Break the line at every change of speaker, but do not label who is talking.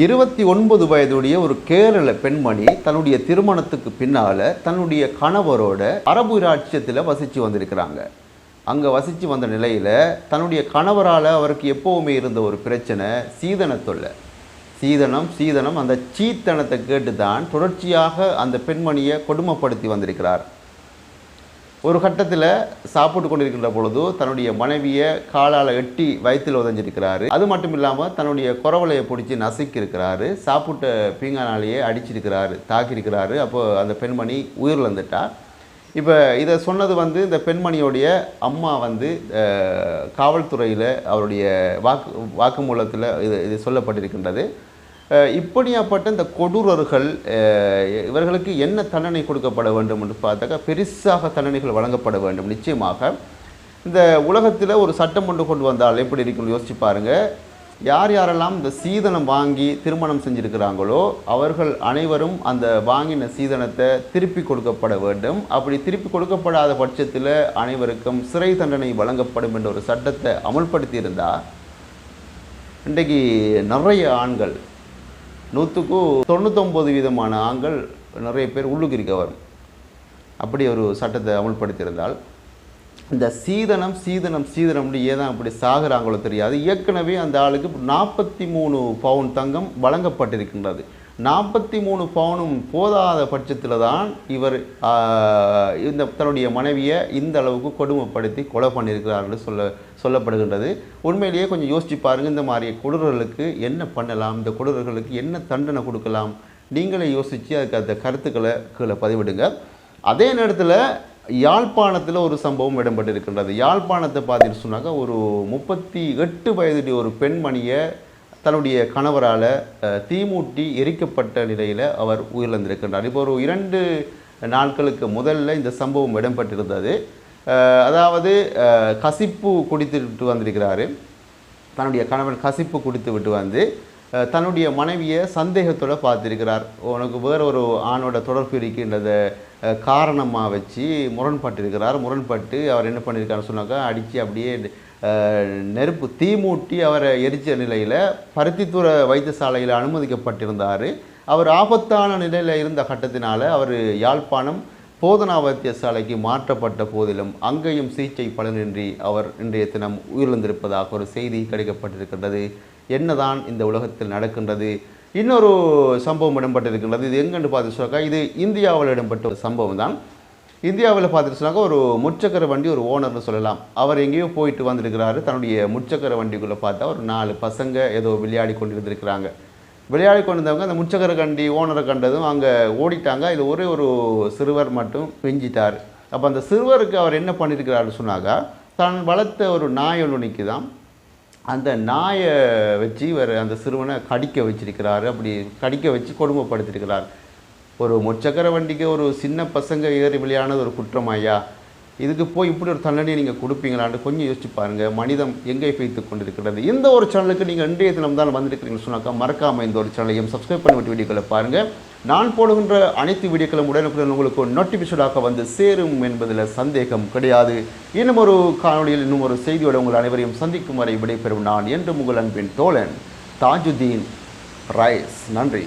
இருபத்தி ஒன்பது வயதுடைய ஒரு கேரள பெண்மணி தன்னுடைய திருமணத்துக்கு பின்னால் தன்னுடைய கணவரோட அரபு ராட்சியத்தில் வசித்து வந்திருக்கிறாங்க. அங்கே வசித்து வந்த நிலையில் தன்னுடைய கணவரால் அவருக்கு எப்போவுமே இருந்த ஒரு பிரச்சனை சீதன தொல்லை. சீதனம் சீதனம் அந்த சீத்தனத்தை கேட்டு தான் தொடர்ச்சியாக அந்த பெண்மணியை கொடுமைப்படுத்தி வந்திருக்கிறார். ஒரு கட்டத்தில் சாப்பிட்டு கொண்டிருக்கின்ற பொழுது தன்னுடைய மனைவியை காலால் எட்டி வயிற்றில் உதஞ்சிருக்கிறாரு. அது மட்டும் இல்லாமல் தன்னுடைய குறவலையை பிடிச்சி நசுக்கியிருக்கிறாரு. சாப்பிட்ட பீங்கானாலேயே அடிச்சிருக்கிறாரு தாக்கியிருக்கிறாரு. அப்போ அந்த பெண்மணி உயிரிழந்துட்டா. இப்போ இதை சொன்னது வந்து இந்த பெண்மணியோடைய அம்மா வந்து காவல்துறையில் அவருடைய வாக்கு வாக்குமூலத்தில் இது இது சொல்லப்பட்டிருக்கின்றது. இப்படியாப்பட்ட இந்த கொடூரர்கள் இவர்களுக்கு என்ன தண்டனை கொடுக்கப்பட வேண்டும் என்று பார்த்தாக்கா பெருசாக தண்டனைகள் வழங்கப்பட வேண்டும். நிச்சயமாக இந்த உலகத்தில் ஒரு சட்டம் கொண்டு கொண்டு வந்தால் எப்படி இருக்குன்னு யோசிச்சு பாருங்க. யார் யாரெல்லாம் இந்த சீதனம் வாங்கி திருமணம் செஞ்சுருக்கிறாங்களோ அவர்கள் அனைவரும் அந்த வாங்கின சீதனத்தை திருப்பி கொடுக்கப்பட வேண்டும். அப்படி திருப்பி கொடுக்கப்படாத பட்சத்தில் அனைவருக்கும் சிறை தண்டனை வழங்கப்படும் என்ற ஒரு சட்டத்தை அமல்படுத்தியிருந்தால் இன்றைக்கு நிறைய ஆண்கள் நூற்றுக்கு தொண்ணூத்தொம்பது வீதமான ஆண்கள் நிறைய பேர் உள்ளுக்குரிக்க வரும். அப்படி ஒரு சட்டத்தை அமல்படுத்தியிருந்தால் இந்த சீதனம் சீதனம் சீதனம்னு ஏதான் அப்படி சாகுறாங்களோ தெரியாது. ஏற்கனவே அந்த ஆளுக்கு நாற்பத்தி மூணு பவுன் தங்கம் வழங்கப்பட்டிருக்கின்றது. நாற்பத்தி மூணு பவுனும் போதாத பட்சத்தில் தான் இவர் இந்த தன்னுடைய மனைவியை இந்த அளவுக்கு கொடுமைப்படுத்தி கொலை பண்ணியிருக்கிறார்னு சொல்ல சொல்லப்படுகின்றது. உண்மையிலேயே கொஞ்சம் யோசிச்சு பாருங்கள் இந்த மாதிரி கொடூரர்களுக்கு என்ன பண்ணலாம்? இந்த கொடூரர்களுக்கு என்ன தண்டனை கொடுக்கலாம்? நீங்களே யோசித்து அதுக்கு அந்த கருத்துக்களை கீழே பதிவிடுங்க. அதே நேரத்தில் யாழ்ப்பாணத்தில் ஒரு சம்பவம் இடம்பெற்றிருக்கின்றது. யாழ்ப்பாணத்தை பார்த்துட்டு சொன்னாக்க ஒரு முப்பத்தி எட்டு வயதுடைய ஒரு பெண்மணியை தன்னுடைய கணவரால் தீமூட்டி எரிக்கப்பட்ட நிலையில் அவர் உயிரிழந்திருக்கின்றார். இப்போ ஒரு இரண்டு நாட்களுக்கு முதல்ல இந்த சம்பவம் இடம்பெற்றிருந்தது. அதாவது கசிப்பு குடித்துட்டு வந்திருக்கிறாரு. தன்னுடைய கணவன் கசிப்பு குடித்து விட்டு வந்து தன்னுடைய மனைவியை சந்தேகத்தோட பார்த்துருக்கிறார். உனக்கு வேறு ஒரு ஆணோட தொடர்பு இருக்கின்றத காரணமாக வச்சு முரண்பட்டிருக்கிறார். முரண்பட்டு அவர் என்ன பண்ணியிருக்காருன்னு சொன்னாக்கா அடித்து அப்படியே நெருப்பு தீமூட்டி அவரை எரிச்ச நிலையில் பருத்தித்துறை வைத்தியசாலையில் அனுமதிக்கப்பட்டிருந்தார். அவர் ஆபத்தான நிலையில் இருந்த கட்டத்தினால் அவர் யாழ்ப்பாணம் போதனா வைத்தியசாலைக்கு மாற்றப்பட்ட போதிலும் அங்கேயும் சிகிச்சை பலனின்றி அவர் இன்றைய தினம் உயிரிழந்திருப்பதாக ஒரு செய்தி கிடைக்கப்பட்டிருக்கின்றது. என்னதான் இந்த உலகத்தில் நடக்கின்றது. இன்னொரு சம்பவம் இடம்பெற்றிருக்கின்றது. இது எங்கென்று பார்த்து சொன்னாக்கா இது இந்தியாவில் இடம்பெற்ற ஒரு சம்பவம் தான் இந்தியாவில் பார்த்துட்டு ஒரு முச்சக்கர வண்டி ஒரு ஓனர்னு சொல்லலாம். அவர் எங்கேயோ போயிட்டு வந்திருக்கிறாரு. தன்னுடைய முச்சக்கர வண்டிக்குள்ளே பார்த்தா ஒரு நாலு பசங்க ஏதோ விளையாடி கொண்டு இருந்திருக்கிறாங்க விளையாடி கொண்டிருந்தவங்க அந்த முச்சக்கர கண்டி ஓனரை கண்டதும் அங்கே ஓடிட்டாங்க. இதில் ஒரே ஒரு சிறுவர் மட்டும் பெஞ்சிட்டார் அப்போ அந்த சிறுவருக்கு அவர் என்ன பண்ணியிருக்கிறாருன்னு சொன்னாக்கா தான் வளர்த்த ஒரு நாய் ஒன்று நிற்குதான் அந்த நாயை வச்சு இவர் அந்த சிறுவனை கடிக்க வச்சிருக்கிறாரு. அப்படி கடிக்க வச்சு கொடுமைப்படுத்தியிருக்கிறார் ஒரு முச்சக்கர வண்டிக்கு ஒரு சின்ன பசங்க ஏறி விளையானது ஒரு குற்றம் ஐயா. இதுக்கு போய் இப்படி ஒரு தண்டனை நீங்கள் கொடுப்பீங்களான்னு கொஞ்சம் யோசிச்சு பாருங்கள் மனிதம் எங்கே வைத்து கொண்டிருக்கிறது? இந்த ஒரு சேனலுக்கு நீங்கள் இன்றைய தினம் தான் வந்திருக்கிறீங்கன்னு சொன்னாக்கா மறக்காமல் இந்த ஒரு சேனலையும் சப்ஸ்கிரைப் பண்ணிவிட்டு வீடியோக்களை பாருங்கள் நான் போடுகின்ற அனைத்து வீடியோக்களும் உடனுக்குடன் உங்களுக்கு நோட்டிஃபிகேஷனாக வந்து சேரும் என்பதில் சந்தேகம் கிடையாது. இன்னும் ஒரு காணொலியில் இன்னும் ஒரு செய்தியோடு உங்கள் அனைவரையும் சந்திக்கும் வரை விடைபெறும் நான் என்று உங்கள் அன்பின் தோழன் தாஜுதீன் ரைஸ். நன்றி.